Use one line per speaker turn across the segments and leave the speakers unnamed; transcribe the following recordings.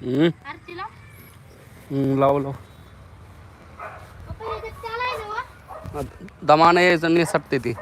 आरतीला?
लाव लाव? दमाने यायचं निसटते ती.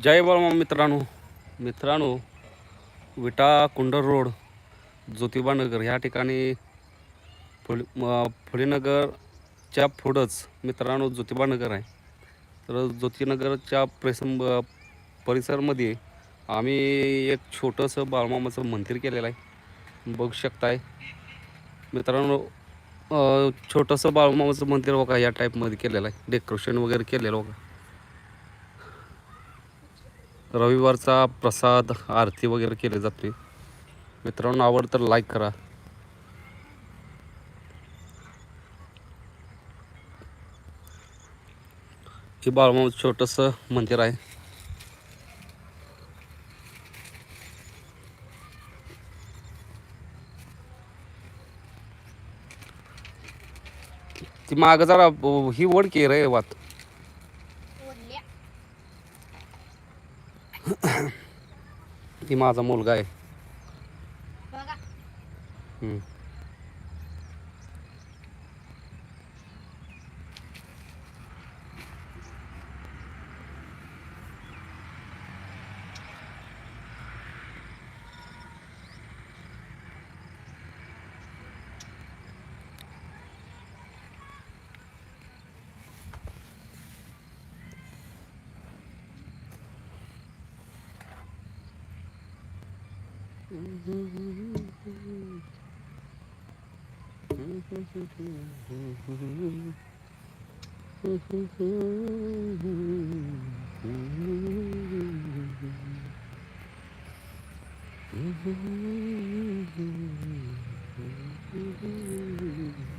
जय बाळमा मित्रांनो. मित्रांनो विटा कुंडर रोड ज्योतिबा नगर ह्या ठिकाणी फुल म- फुलेनगरच्या पुढंच मित्रांनो ज्योतिबा नगर आहे. तर ज्योतिनगरच्या प्रेसम परिसरमध्ये आम्ही एक छोटंसं बाळमामाचं मंदिर केलेलं आहे. बघू शकताय. मित्रांनो छोटंसं बाळमामाचं मंदिर बघा या टाईपमध्ये केलेलं आहे. डेकोरेशन वगैरे केलेलं बघा. रविवारचा प्रसाद आरती वगैरे केली जाते. मित्रांनो आवड तर लाईक करा. हे बाळमाऊ छोटंसं मंदिर आहे. ती माग जरा ही ओढ की रे वात? ती माझा मुलगा आहे. Mm-hmm.